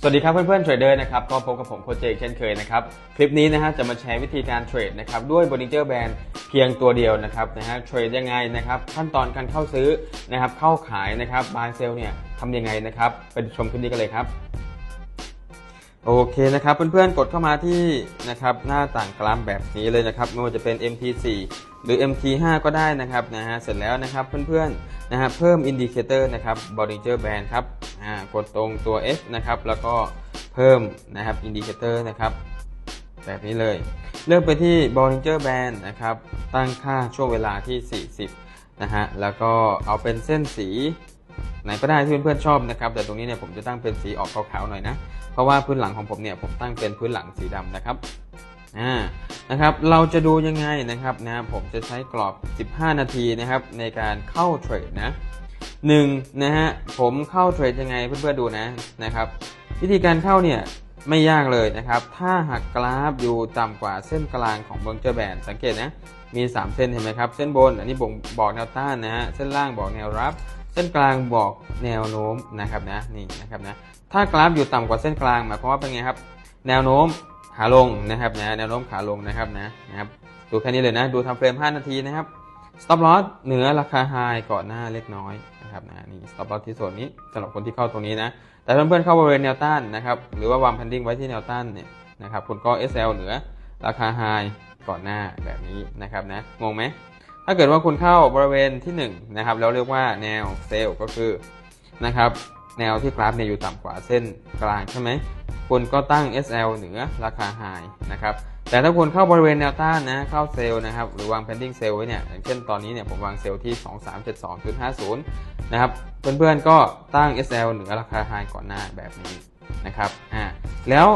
สวัสดีครับเพื่อนๆเทรดเดอร์นะครับก็พบกับผมโคเจกเช่นเคยนะครับคลิปนี้นะฮะจะมาแชร์วิธีการเทรดนะครับด้วย Bollinger Band เพียงตัวเดียวนะครับนะฮะเทรดยังไงนะครับขั้นตอนการเข้าซื้อนะครับเข้าขายนะครับบายเซลเนี่ยทำยังไงนะครับไปชมคลิปนี้กันเลยครับโอเคนะครับเพื่อนๆกดเข้ามาที่นะครับหน้าต่างกราฟแบบนี้เลยนะครับไม่ว่าจะเป็น MT4 หรือ MT5 ก็ได้นะครับนะฮะเสร็จแล้วนะครับเพื่อนๆ นะฮะเพิ่มอินดิเคเตอร์นะครับ Bollinger Band ครับอ่ากดตรงตัว F นะครับแล้วก็เพิ่มนะครับอินดิเคเตอร์นะครับแบบนี้เลย เลือกไปที่ Bollinger Band นะครับ ตั้งค่าช่วงเวลาที่ 40 นะฮะ แล้วก็เอาเป็นเส้นสีไหนก็ได้ที่เพื่อนๆชอบนะครับ แต่ตรงนี้เนี่ยผมจะตั้งเป็นสีออกขาวๆหน่อยนะ เพราะว่าพื้นหลังของผมเนี่ยผมตั้งเป็นพื้นหลังสีดำนะครับ อ่านะครับเราจะดูยังไงนะครับนะผมจะใช้กรอบ 15 นาทีนะครับในการเข้าเทรดนะหนึ่งนะฮะผมเข้าเทรดยังไงเพื่อนๆดูนะนะครับวิธีการเข้าเนี่ยไม่ยากเลยนะครับ ถ้าหากกราฟอยู่ต่ำกว่าเส้นกลางของเบงเจอร์แบนสังเกตนะ มี 3 เส้นเห็นไหมครับ เส้นบนอันนี้บ่งบอกแนวต้านนะฮะ เส้นล่างบอกแนวรับ เส้นกลางบอกแนวโน้มนะครับนะ นี่นะครับนะ ถ้ากราฟอยู่ต่ำกว่าเส้นกลางหมายความว่าเป็นไงครับ แนวโน้ม ขาลงนะครับนะแนวโน้มขาลงนะครับนะนะครับดูแค่นี้เลยนะดูทำเฟรม 5 นาทีนะครับ stop loss เหนือราคา high ก่อนหน้าเล็กน้อยนะครับนะนี่ stop loss ที่ส่วนนี้สำหรับคนที่เข้าตรงนี้นะ แต่เพื่อนๆเข้าบริเวณแนวต้านนะครับหรือว่าวาง pending ไว้ที่แนวต้านเนี่ยนะครับคุณก็ SL เหนือราคา high ก่อนหน้าแบบนี้นะครับนะงงไหมถ้าเกิดว่าคุณเข้าบริเวณที่1นะครับแล้วเรียกว่าแนวเซลก็คือนะครับแนวที่กราฟเนี่ยอยู่ต่ำกว่าเส้นกลางใช่ไหม คุณก็ตั้ง SL เหนือราคา High นะครับ แต่ถ้าคุณเข้าบริเวณแนวต้านนะ เข้าเซลล์นะครับ หรือวาง pending sell ไว้เนี่ย อย่างเช่นตอนนี้เนี่ยผมวางเซลล์ที่ 2372.50 นะครับ เพื่อนๆก็ตั้ง SL เหนือราคา High ก่อนหน้าแบบนี้นะครับ อ่า แล้ว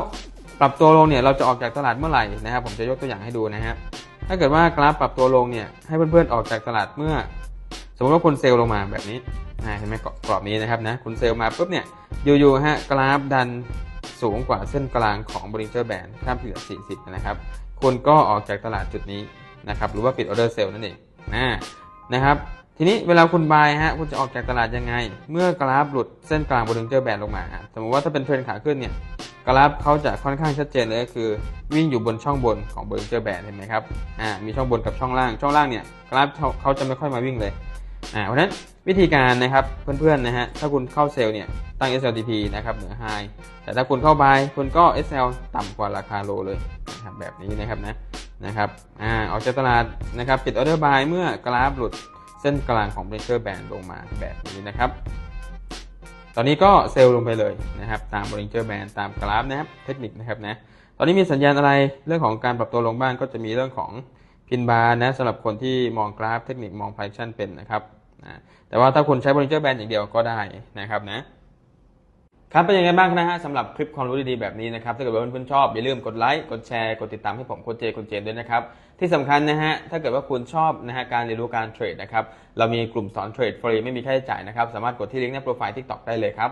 ปรับตัวลงเนี่ยเราจะออกจากตลาดเมื่อไหร่นะครับ ผมจะยกตัวอย่างให้ดูนะครับ ถ้าเกิดว่ากราฟปรับตัวลงเนี่ย ให้เพื่อนๆออกจากตลาดเมื่อ สมมติว่าคุณเซลล์ลงมาแบบนี้อ่าเห็นไหมกรอบนี้นะครับนะ คุณเซลล์มาปุ๊บเนี่ย อยู่ๆฮะกราฟดัน สูงกว่าเส้นกลางของ Bollinger Band ข้ามเฉลี่ย40 นะครับคุณก็ออกจากตลาดจุดนี้นะครับหรือว่าปิดออเดอร์เซลล์นั่นเองนะนะครับทีนี้เวลาคุณบายฮะคุณจะออกจากตลาดยังไง เมื่อกราฟหลุดเส้นกลาง Bollinger Band ลงมา สมมติว่าถ้าเป็นเทรนขาขึ้นเนี่ยกราฟเขาจะค่อนข้างชัดเจนเลยก็คือ วิ่งอยู่บนช่องบนของ Bollinger Band เห็นไหมครับอ่ามีช่องบนกับช่องล่างช่องล่างเนี่ยกราฟเขาจะไม่ค่อยมาวิ่งเลย อ่าเพราะฉะนั้นวิธีการนะครับเพื่อนๆนะฮะถ้าคุณเข้าเซลล์เนี่ยตั้ง SLTP นะครับเหนือ High แต่ถ้าคุณเข้า Buy คุณก็ SL ต่ำกว่าราคาโลเลยนะครับแบบนี้นะครับนะนะครับอ่าออกจากตลาดนะครับปิดออเดอร์บายเมื่อกราฟหลุดเส้นกลางของ Bollinger Band ลงมาแบบนี้นะครับ ตอนนี้ก็เซลล์ลงไปเลยนะครับตาม Bollinger Band ตามกราฟนะครับเทคนิคนะครับนะตอนนี้มีสัญญาณอะไรเรื่องของการปรับตัวลงบ้างก็จะมีเรื่องของ พินบาร์นะสำหรับคนที่มองกราฟเทคนิคมองไฟชั่นเป็นนะครับนะแต่ว่าถ้าคุณใช้ Bollinger Band อย่างเดียวก็ได้นะครับนะครับเป็นยังไงบ้างนะฮะสำหรับคลิปความรู้ดีๆแบบนี้นะครับถ้าเกิดว่าเพื่อนๆชอบอย่าลืมกดไลค์กดแชร์กดติดตามให้ผมโคชเจคุณเจนด้วยนะครับที่สำคัญนะฮะถ้าเกิดว่าคุณชอบนะฮะการเรียนรู้การเทรดนะครับเรามีกลุ่มสอนเทรดฟรีไม่มีค่าใช้จ่ายนะครับสามารถกดที่ลิงก์ในโปรไฟล์ TikTok ได้เลยครับ